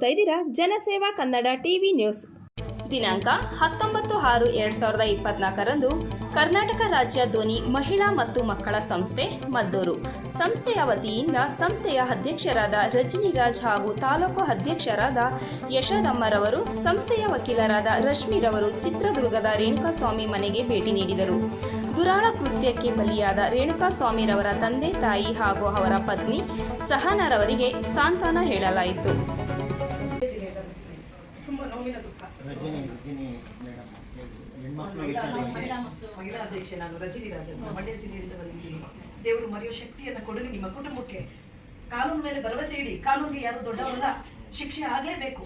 ನೋಡ್ತಾ ಇದ್ದೀರಾ? ಜನಸೇವಾ ಕನ್ನಡ ಟಿವಿ ನ್ಯೂಸ್. ದಿನಾಂಕ ಹತ್ತೊಂಬತ್ತು ಆರು ಎರಡು ಸಾವಿರದ ಇಪ್ಪತ್ನಾಲ್ಕರಂದು ಕರ್ನಾಟಕ ರಾಜ್ಯ ಧ್ವನಿ ಮಹಿಳಾ ಮತ್ತು ಮಕ್ಕಳ ಸಂಸ್ಥೆ, ಮದ್ದೂರು. ಸಂಸ್ಥೆಯ ವತಿಯಿಂದ ಸಂಸ್ಥೆಯ ಅಧ್ಯಕ್ಷರಾದ ರಜನಿರಾಜ್ ಹಾಗೂ ತಾಲೂಕು ಅಧ್ಯಕ್ಷರಾದ ಯಶೋದಮ್ಮರವರು, ಸಂಸ್ಥೆಯ ವಕೀಲರಾದ ರಶ್ಮಿರವರು ಚಿತ್ರದುರ್ಗದ ರೇಣುಕಾಸ್ವಾಮಿ ಮನೆಗೆ ಭೇಟಿ ನೀಡಿದರು. ದುರಾಳ ಕೃತ್ಯಕ್ಕೆ ಬಲಿಯಾದ ರೇಣುಕಾಸ್ವಾಮಿರವರ ತಂದೆ, ತಾಯಿ ಹಾಗೂ ಅವರ ಪತ್ನಿ ಸಹನರವರಿಗೆ ಸಾಂತ್ವನ ಹೇಳಲಾಯಿತು. ತುಂಬ ನೋವಿನ ದುಃಖ. ರಜನಿ ರಜನಿ ಮೇಡಮ್ ಹೆಣ್ಮಕ್ಳು ಮಹಿಳಾ ಇಟ್ಟಿದ್ದಾರೆ. ಮಹಿಳಾ ಅಧ್ಯಕ್ಷೆ ನಾನು ರಜನಿ ರಾಜನ್ ಮಂಡ್ಯ ಜಿಲ್ಲೆಯಿಂದ ಬಂದಿದ್ದೀನಿ. ದೇವರು ಮರೆಯೋ ಶಕ್ತಿಯನ್ನು ಕೊಡಲಿ ನಿಮ್ಮ ಕುಟುಂಬಕ್ಕೆ. ಕಾನೂನು ಮೇಲೆ ಭರವಸೆ ಇಡಿ. ಕಾನೂನಿಗೆ ಯಾರು ದೊಡ್ಡವರಲ್ಲ ಶಿಕ್ಷೆ ಆಗಲೇಬೇಕು.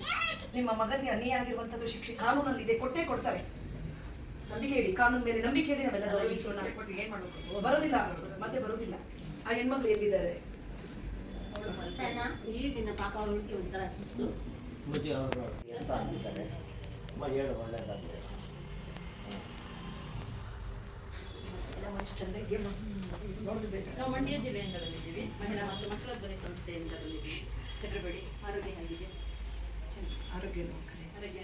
ನಿಮ್ಮ ಮಗನಿಗೆ ಅನ್ಯಾಯ ಆಗಿರುವಂಥದ್ದು ಶಿಕ್ಷೆ ಕಾನೂನಲ್ಲಿದೆ ಕೊಟ್ಟೇ ಕೊಡ್ತಾರೆ. ನಂಬಿಕೆ ಇಡಿ ಕಾನೂನು ಮೇಲೆ ನಂಬಿಕೆ ಇಡಿ ನಾವೆಲ್ಲ ಗೌರವಿಸೋಣ. ಬರೋದಿಲ್ಲ ಮತ್ತೆ ಬರೋದಿಲ್ಲ. ಆ ಹೆಣ್ಮಕ್ಳು ಎಲ್ಲಿದ್ದಾರೆ? ಈಗಿನ ಪಾಪ ಅವ್ರಿಗೆ ಒಂಥರ ಸುಸ್ತು. ಮುಜಿ ಅವರು ಕೆಲಸ ಆಗಿದ್ದಾರೆ ಮರ್ಯಾದೆ ಒಳ್ಳೆಯದಾಗಿದೆ. ನಾವು ಮಂಡ್ಯ ಜಿಲ್ಲೆಯಿಂದ ಬಂದಿದ್ದೀವಿ ಮಹಿಳಾ ಮತ್ತು ಮಕ್ಕಳ ಧ್ವನಿ ಸಂಸ್ಥೆಯಿಂದ ಬಂದಿದ್ದೀವಿ ಚಟ್ರಬೇಡಿ ಆರೋಗ್ಯ ಆಗಿದೆ ಆರೋಗ್ಯ ನೋಡ್ಕೊಳ್ಳಿ. ಆರೋಗ್ಯ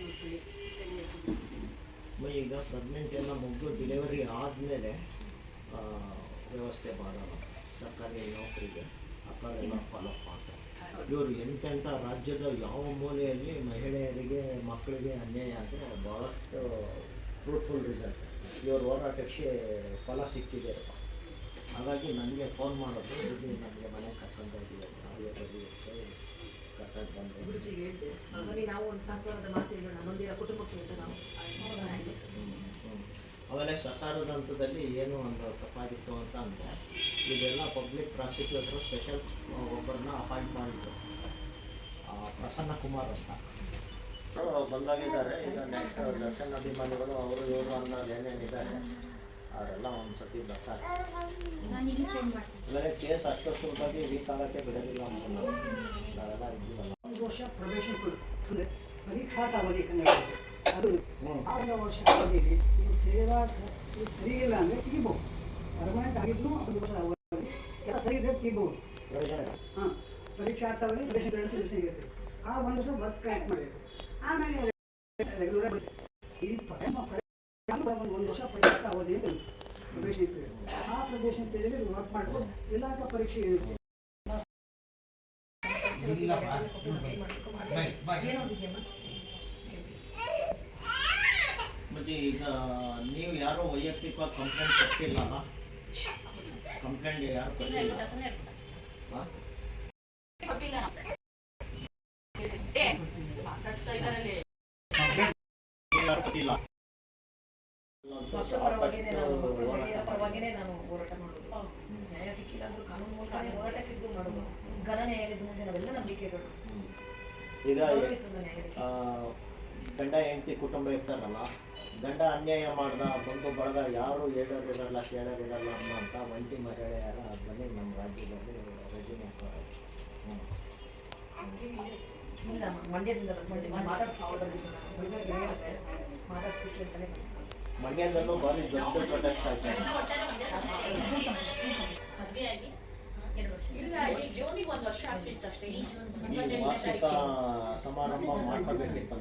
ಅಮ್ಮ ಈಗ ಪ್ರೆಗ್ನೆಂಟ್ ಎಲ್ಲ ಮುಗಿದು ಡೆಲಿವರಿ ಆದಮೇಲೆ ವ್ಯವಸ್ಥೆ ಮಾಡೋಣ. ಸರ್ಕಾರಿ ನೌಕರಿಗೆ ಅಕ್ಕ ಕಡೆ ಎಲ್ಲ ಫಾಲೋ ಮಾಡ್ತಾರೆ. ಇವರು ಎಂತೆಂಥ ರಾಜ್ಯದ ಯಾವ ಮೂಲೆಯಲ್ಲಿ ಮಹಿಳೆಯರಿಗೆ, ಮಕ್ಕಳಿಗೆ ಅನ್ಯಾಯ ಆದರೆ ಭಾಳಷ್ಟು ಫ್ರೂಟ್ಫುಲ್ ರಿಸಲ್ಟ್ ಇವ್ರ ಹೋರಾಟಕ್ಕೆ ಫಲ ಸಿಕ್ಕಿದೆ. ಹಾಗಾಗಿ ನನಗೆ ಫೋನ್ ಮಾಡೋದು ಇದು ನನಗೆ ಮನೆ ಕರ್ಕೊಂಡು ಹೋಗಿದ್ದಾರೆ ಕರ್ಕೊಂಡು ಬಂದೆ. ಹಾಗಾಗಿ ನಾವು ಒಂದು ಸಾಂತ್ವನದ ಮಾತು ಹೇಳೋಣ ಮುಂದಿನ ಕುಟುಂಬಕ್ಕೆ ಅಂತ ನಾವು ಆಮೇಲೆ ಸರ್ಕಾರದ ಹಂತದಲ್ಲಿ ಏನು ಒಂದು ತಪ್ಪಾಗಿತ್ತು ಅಂತ ಅಂದರೆ ಇದೆಲ್ಲ ಪಬ್ಲಿಕ್ ಪ್ರಾಸಿಕ್ಯೂಟರ್ ಸ್ಪೆಷಲ್ ಒಬ್ಬರನ್ನ ಅಪಾಯಿಂಟ್ ಮಾಡಿದ್ರು. ಆ, ಪ್ರಸನ್ನ ಕುಮಾರ್ ಅಂತ. ಅವ್ರು ಬಂದಾಗಿದ್ದಾರೆ. ಈಗ ನೆಕ್ಸ್ಟ್ ದರ್ಶನ್ ಅಭಿಮಾನಿಗಳು ಅವರು ಇವರು ಅನ್ನೋದು ಏನೇನಿದ್ದಾರೆ ಅವರೆಲ್ಲ ಒಂದು ಸತಿ ಬರ್ತಾರೆ. ಅಂದರೆ ಕೇಸ್ ಅಷ್ಟು ಸುಲಭವಾಗಿ ಈ ಕಾಲಕ್ಕೆ ಬಿಡೋದಿಲ್ಲ ಅಂತ ನಾವು. ನಾವೆಲ್ಲ ಇದ್ದೀವಲ್ಲ. ಒಂದು ವರ್ಷ ಪ್ರವೇಶ ಪರೀಕ್ಷಾ ಅವಧಿ ಅದು ಆ ಒಂದು ವರ್ಷ ಅವಧಿಯಲ್ಲಿ ಇದು ಸೇವಾ ಸರಿ ಇಲ್ಲ ಅಂದರೆ ತೆಗಿಬೋದು ಪರ್ಮನೆಂಟ್ ಆಗಿದ್ರು ಒಂದು ವರ್ಷ ಅವಧಿ ಕೆಲಸ ಸರಿ ಇದ್ದರೆ ತೆಗಿಬೋದು ಹಾಂ ಪರೀಕ್ಷಾರ್ಥ ಅವಧಿ ಪ್ರವೇಶ ಸಿಗುತ್ತೆ ಆ ಒಂದು ವರ್ಷ ವರ್ಕ್ ಕನೆಕ್ಟ್ ಮಾಡಬೇಕು ಆಮೇಲೆ ರೆಗ್ಯುಲರ್ ಈ ಪ- ಒಂದು ಒಂದು ವರ್ಷ ಪರೀಕ್ಷಾ ಅವಧಿ ಅಂತ ಪ್ರವೇಶನ ಪ್ರವೇಶನ್ ಪೀರಿಯಡ್ ಆ ಪ್ರವೇಶನ್ ಪೀರಿಯಡ್ ವರ್ಕ್ ಮಾಡ್ಬೋದು. ಇಲಾಖಾ ಪರೀಕ್ಷೆ ಇರುತ್ತೆ. ಮತ್ತೆ ಈಗ ನೀವು ಯಾರು ವೈಯಕ್ತಿಕವಾಗಿ ಕಂಪ್ಲೇಂಟ್ ಕೊಟ್ಟಿಲ್ಲಲ್ಲ? ಕಂಪ್ಲೇಂಟ್ ಯಾರು ಕೊಟ್ಟಿಲ್ಲ? ಕೊಟ್ಟಿಲ್ಲ ಮುಂದೆ ನಾವೆಲ್ಲ ನಂಬಿಕೆ ಈಗ ಗಂಡ, ಹೆಂಡತಿ, ಕುಟುಂಬ ಇರ್ತಾರಲ್ಲ ಗಂಡ ಅನ್ಯಾಯ ಮಾಡ್ದ ಬಂದು ಬಳಗ ಯಾರು ಹೇಳೋದಿರಲ್ಲ ಕೇಳೋದಿರಲ್ಲ ಅಂತ ಒಂಟಿ ಮಹಿಳೆಯರ ಬನ್ನಿ ನಮ್ಮ ರಾಜ್ಯದಲ್ಲಿ ರಜನಿ. ಮಂಡ್ಯದಲ್ಲೂ ಭಾರಿ ದೊಡ್ಡ ಪ್ರೊಟೆಸ್ಟ್ ವರ್ಷ ಇಲ್ಲ ಈ ಜೂನಿಗೆ ಒಂದು ವರ್ಷ ಆಗ್ತಿತ್ತು ಅಷ್ಟೇ. ಈ ಜೂನ್ ವಾರ್ಷಿಕ ಸಮಾರಂಭ ಮಾಡ್ಕೋಬೇಕಿತ್ತು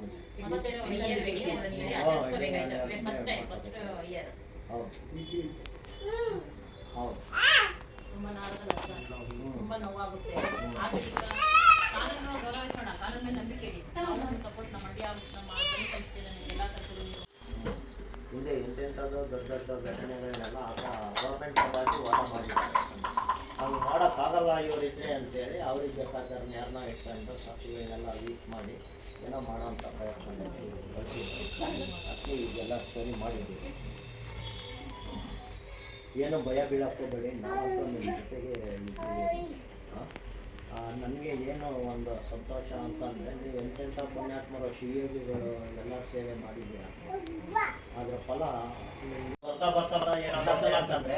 ಹೌದು ಹೌದು ತುಂಬ ನಾರ್ಮಲ್ ಅಲ್ಲ ತುಂಬ ನೋವಾಗುತ್ತೆ. ಆದ್ರೆ ಈಗ ಕಾನೂನು ಗೌರವಿಸೋಣ. ಕಾನೂನು ಮೇಲೆ ನಂಬಿಕೆ ಇಡಿ. ಸಪೋರ್ಟ್ ನಮ್ಮ ಮಂಡ್ಯ ನಮ್ಮ ಸಂಸ್ಥೆ ಎಲ್ಲ ತರದ್ದು. ಹಿಂದೆ ಎಂತೆಂಥದ್ದು ದೊಡ್ಡ ದೊಡ್ಡ ಘಟನೆಗಳನ್ನೆಲ್ಲ ಆಗ ಗೌರ್ಮೆಂಟ್ ಮಾಡೋಕ್ಕಾಗಲ್ಲ ಇವರಿದ್ರೆ ಅಂತೇಳಿ ಅವ್ರಿಗೆ ಬೇಕಾದ್ರೆ ಯಾರನ್ನ ಇಟ್ಕೊಂಡು ಸಾಕ್ಷಿಗಳನ್ನೆಲ್ಲ ವೀಕ್ ಮಾಡಿ ಏನೋ ಮಾಡೋಂಥ ಪ್ರಯತ್ನ ಅದಕ್ಕೆ ಈಗೆಲ್ಲ ಸರಿ ಮಾಡಿದ್ದೀವಿ. ಏನು ಭಯ ಬೀಳಕ್ಕೋಬೇಡಿ ನಾವಂತೂ ನಿಮ್ಮ ಜೊತೆಗೆ ನನಗೆ ಏನು ಒಂದು ಸಂತೋಷ ಅಂತಂದರೆ ನೀವು ಎಂತೆಂಥ ಪುಣ್ಯಾತ್ಮರು ಶಿವಯೋಗಿಗಳು ಎಲ್ಲ ಸೇವೆ ಮಾಡಿದ್ದೀರ? ಅದರ ಫಲ ಬರ್ತಾ ಬರ್ತಾ ಬರ್ತಾ ಏನಾಗುತ್ತೆ ಅಂತಂದ್ರೆ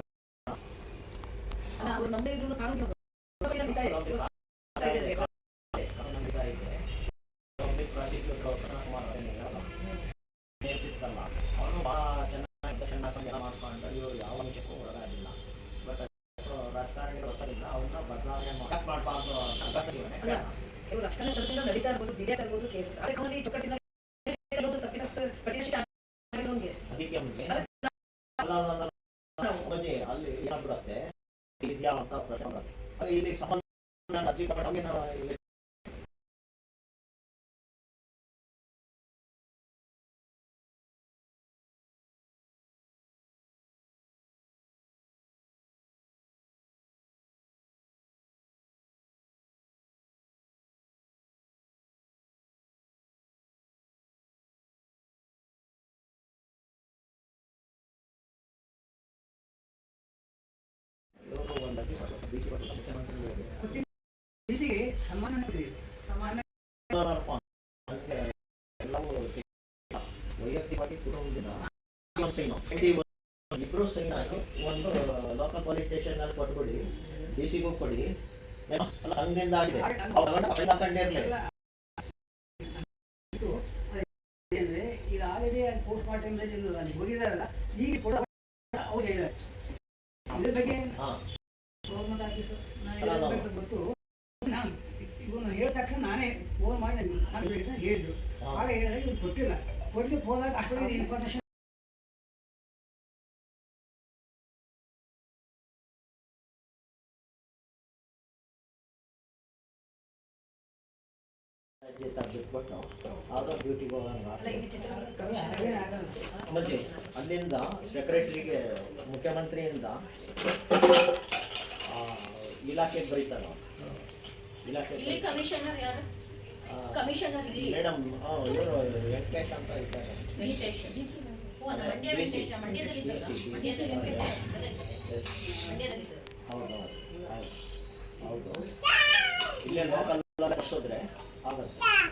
ನಮ್ಮದೇ ಇದ್ರು ಕಾನೂನು ನಡೀತಾ ಇದೆ. ನಡೀತಾ ಇದೆ. ನಂಬಿತಾ ಇದ್ರೆ ಪಬ್ಲಿಕ್ ಪ್ರಾಸಿಕ್ಯೂಟರ್ ಪ್ರಸನ್ನ ಕುಮಾರ್ ಅವರೇನಿಲ್ಲ ಸಿಕ್ಕಲ್ಲ ಅವನು ಭಾಳ ಚೆನ್ನಾಗಿ ದರ್ಶನ ಎಲ್ಲ ಮಾಡ್ಕೊಂಡು ಇವರು ಯಾವ ವಿಷಯಕ್ಕೂ ಒಳಗಾಗಿಲ್ಲ ಬಟ್ ರಾಜಕಾರಣಿಗಳು ಗೊತ್ತಾಗಿಲ್ಲ ಅವ್ರನ್ನ ಬದಲಾವಣೆ ಮಾಡಕ್ ಮಾಡಬಾರ್ದು ಅಂತ ಅಭ್ಯಾಸಗಳೇ ಅಲ್ಲ, ಇವ್ರು ರಾಜಕಾರಣ ತರದಿಂದ ನಡೀತಾ ಇರ್ಬೋದು ದಿವ್ಯ ತರ್ಬೋದು ಕೇಸಸ್ ಆದರೆ ಕಾನೂನಲ್ಲಿ ಚೌಕಟ್ಟಿನಲ್ಲಿ ಕೆಲವೊಂದು ತಪ್ಪಿತಸ್ಥ ಕಠಿಣ ಶಿಕ್ಷೆ ಆಗಿರೋಂಗೆ ಅದಕ್ಕೆ ಅವ್ನಿಗೆ ಅಲ್ಲ ಅಲ್ಲ, ಅಲ್ಲ, ಅಜ್ಜಿ ಅಲ್ಲಿ ಏನಾಗ್ಬಿಡತ್ತೆ ಇದೆಯಾ ಅಂತ ಪ್ರಶ್ನೆ ಇಲ್ಲಿ ಸಂಬಂಧ ಅರ್ಜಿ ಅಜ್ಜಿ ಕರ್ಕೊಂಡೋಗಿ ಬಿಸಿಗೆ ಸಮಾನ. ಸಮಾನ ಎಲ್ಲವೂ ವೈಯಕ್ತಿಕವಾಗಿ ಸೈನು ಹಾಕಿ ಒಂದು ಲೋಕಲ್ ಪೊಲೀಸ್ ಸ್ಟೇಷನ್ ಅಲ್ಲಿ ಕೊಟ್ಬಿಡಿ ಡಿ ಸಿ ಕೊಡಿ ಏನೋ ಅಲ್ಲ ಸಂಘದಿಂದ ಆಗಿದೆ ಅಂದ್ರೆ ಈಗ ಆಲ್ರೆಡಿ ಪೋಸ್ಟ್ ಮಾರ್ಟಮ್ ಹೋಗಿದಾರಲ್ಲ ಈಗ ಕೂಡ ಅವ್ರು ಹೇಳಿದ್ದಾರೆ ಇದ್ರ ಬಗ್ಗೆ ಗೌರ್ಮೆಂಟ್ ನಾನು ಗೊತ್ತು ನಾನು ಇವನು ಹೇಳಿದ ತಕ್ಷಣ ನಾನೇ ಫೋನ್ ಮಾಡಿ ನಾನು ಹೇಳಿದ್ರು. ಆಗ ಹೇಳಿದಾಗ ಕೊಟ್ಟಿಲ್ಲ. ಕೊಡ್ಲಿಕ್ಕೆ ಹೋದಾಗ ಅಷ್ಟೊಳಗೆ ಇನ್ಫಾರ್ಮೇಷನ್ ಅಜ್ಜಿ ಬ್ಯೂಟಿ ಆಗ ಡ್ಯೂಟಿಗೆ ಹೋಗಂಗ ಮತ್ತೆ ಅಲ್ಲಿಂದ ಸೆಕ್ರೆಟರಿಗೆ ಮುಖ್ಯಮಂತ್ರಿಯಿಂದ ಇಲಾಖೆಗೆ ಬರೀತಾರ ಇಲಾಖೆ ಇಲ್ಲಿ ಕಮಿಷನರ್ ಯಾರು? ಕಮಿಷನರ್ ಇಲ್ಲಿ. ಮೇಡಮ್ ಇವರು ವೆಂಕಟೇಶ್ ಅಂತ ಇದ್ದಾರೆ. ವಿಶೇಷ ಓ, ಅದು ಮಂಡ್ಯ ವಿಶೇಷ ಮಂಡ್ಯದಲ್ಲಿ? ಹೌದು ಹೌದು. ಹೌದು ಇಲ್ಲೇ ಲೋಕಲ್ ಬರ್ಸೋದ್ರೆ ಆಗುತ್ತೆ.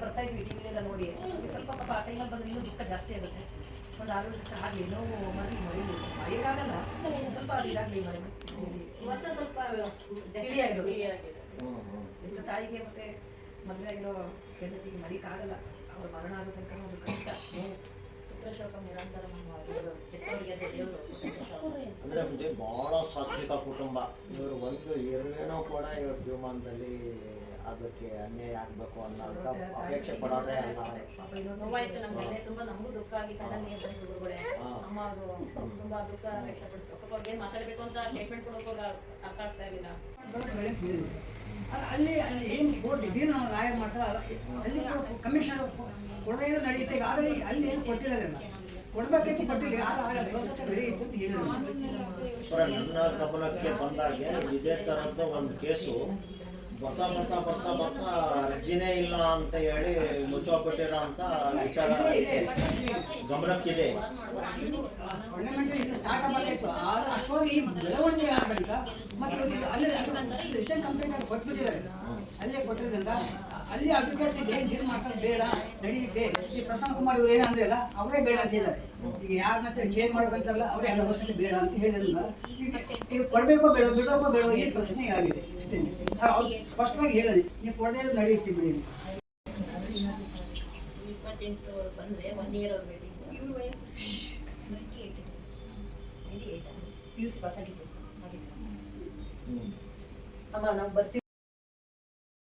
ಬರ್ತಾ ಇದ್ವಿ ಟಿವಿಲೆಲ್ಲ ನೋಡಿ. ಸ್ವಲ್ಪ ಪಾಪ ಆ ಟೈಮಲ್ಲಿ ಬಂದ್ರೆ ಇನ್ನೂ ದುಃಖ ಜಾಸ್ತಿ ಆಗುತ್ತೆ. ಒಂದು ಆರು ದಿವಸ ಹಾಗೆ ನೋವು ಮರಿ ಮರೀಲಿ ಸ್ವಲ್ಪ. ಮರೆಯೋಕ್ಕಾಗಲ್ಲ ಸ್ವಲ್ಪ ಅದು ಇದಾಗಲಿ ಮರಿ ಇವತ್ತು ಸ್ವಲ್ಪ ಇಂಥ ತಾಯಿಗೆ ಮತ್ತೆ ಮದುವೆ ಆಗಿರೋ ಹೆಂಡತಿಗೆ ಮರೀಕಾಗಲ್ಲ. ಅವ್ರ ಮರಣ ಆಗೋ ತನಕ ಅದು ಕಷ್ಟ. ಅಂದ್ರೆ ಮುಂಚೆ ಬಹಳ ಸಾತ್ವಿಕ ಕುಟುಂಬ. ಇವರು ಒಂದು ಎರಡೇನೋ ಕೂಡ ಇವ್ರ ಜೀವಮಾನದಲ್ಲಿ ಅದಕ್ಕೆ ಅನ್ಯಾಯ ಆಗ್ಬೇಕು ಅನ್ನೋ ಅಪೇಕ್ಷೆ ಪಡೋದೇ ಅಲ್ಲ. ನೋವಾಯ್ತು ನಮ್ಗೆ ತುಂಬಾ ನಮಗೂ ದುಃಖ ಆಗಿ ಕಣ್ಣಲ್ಲಿ ಅಂತ ಹುಡುಗರುಗಳೇ ಅಮ್ಮ ಅವರು ತುಂಬಾ ದುಃಖ ವ್ಯಕ್ತಪಡಿಸ್ಬೇಕು ಅವ್ರಿಗೆ ಮಾತಾಡ್ಬೇಕು ಅಂತ ಸ್ಟೇಟ್ಮೆಂಟ್ ಕೊಡೋಕೆ ಅರ್ಥ ಆಗ್ತಾ ಇರಲಿಲ್ಲ. ಅಲ್ಲ ಅಲ್ಲಿ ಏನು ಕೋರ್ಟ್ ಇದೀನ ಲಾಯರ್ ಮಾಡ್ತಾರೆ ಅಲ್ಲಿ ಕಮಿಷನ್ ಕೊಡದೇ ನಡೆಯುತ್ತೆ. ಈಗ ಆಲ್ರೆಡಿ ಅಲ್ಲಿ ಏನು ಕೊಟ್ಟಿರಲಿಲ್ಲ ಕೊಡ್ಬೇಕೈತಿ ಕೊಟ್ಟಿಲ್ಲ. ಆಗ ಪ್ರೋಸೆಸ್ ನಡೆಯುತ್ತೆ ಅಂತ ಹೇಳಿದ್ರು. ನನ್ನ ಗಮನಕ್ಕೆ ಬಂದಾಗೆ ಇದೇ ಥರದ್ದು ಒಂದು ಕೇಸು ಬರ್ತಾ ಬರ್ತಾ ಬರ್ತಾ ಬರ್ತಾ ಅರ್ಜಿನೇ ಇಲ್ಲ ಅಂತ ಹೇಳಿ ಮುಚ್ಚೋಗ್ಬಿಟ್ಟಿರೋ ಅಂತ ವಿಚಾರ ಇದೆ ಗಮನಕ್ಕಿದೆ. ಸ್ಟಾರ್ಟ್ ಆಗ ಅಷ್ಟೊಂದು ಈ ಬೆಳವಣಿಗೆ ಆದ ಬಳಿಕ ಮತ್ತೆ ಅಲ್ಲೇ ರಿಟರ್ನ್ ಕಂಪ್ಲೇಂಟ್ ಆಗಿ ಕೊಟ್ಬಿಟ್ಟಿದ್ದಾರೆ. ಅಲ್ಲೇ ಕೊಟ್ಟಿರೋದ್ರಿಂದ ಅಲ್ಲಿ ಅಡ್ವೊಕೇಟ್ಸ್ ಇದೆ ಡೀಲ್ ಮಾಡ್ತಾರೆ ಬೇಡ ನಡೆಯುತ್ತೆ ಈ ಪ್ರಸನ್ನ ಕುಮಾರ್ ಇವ್ರು ಏನಂದ್ರೆ ಅಲ್ಲ, ಅವರೇ ಬೇಡ ಅಂತ ಹೇಳಿದ್ದಾರೆ. ಈಗ ಯಾರ ಮತ್ತೆ ಚೇಂಜ್ ಮಾಡ್ಬೇಕಂತಾರಲ್ಲ ಅವರೇ ಎಲ್ಲ ವರ್ಷ ಬೇಡ ಅಂತ ಹೇಳಿದ್ರಲ್ಲ ಈಗ ಕೊಡಬೇಕೋ ಬೇಡ ಬಿಡೋಕೋ ಬೇಡ ಏನು ಪ್ರಶ್ನೆ ಆಗಿದೆ? ಅವ್ರು ಸ್ಪಷ್ಟವಾಗಿ ಹೇಳಿದೆ ನೀವು ಕೊಡದೇ ನಡೆಯುತ್ತೆ ಬಿಡಿ. ಇಪ್ಪತ್ತೆಂಟು ಬಂದ್ರೆ ಒನ್ ಇಯರ್ ಅವ್ರು waiting P U C pass ಆಗಿದ್ದೆ ಅಮ್ಮ ನಾವು ಬರ್ತೀವಿ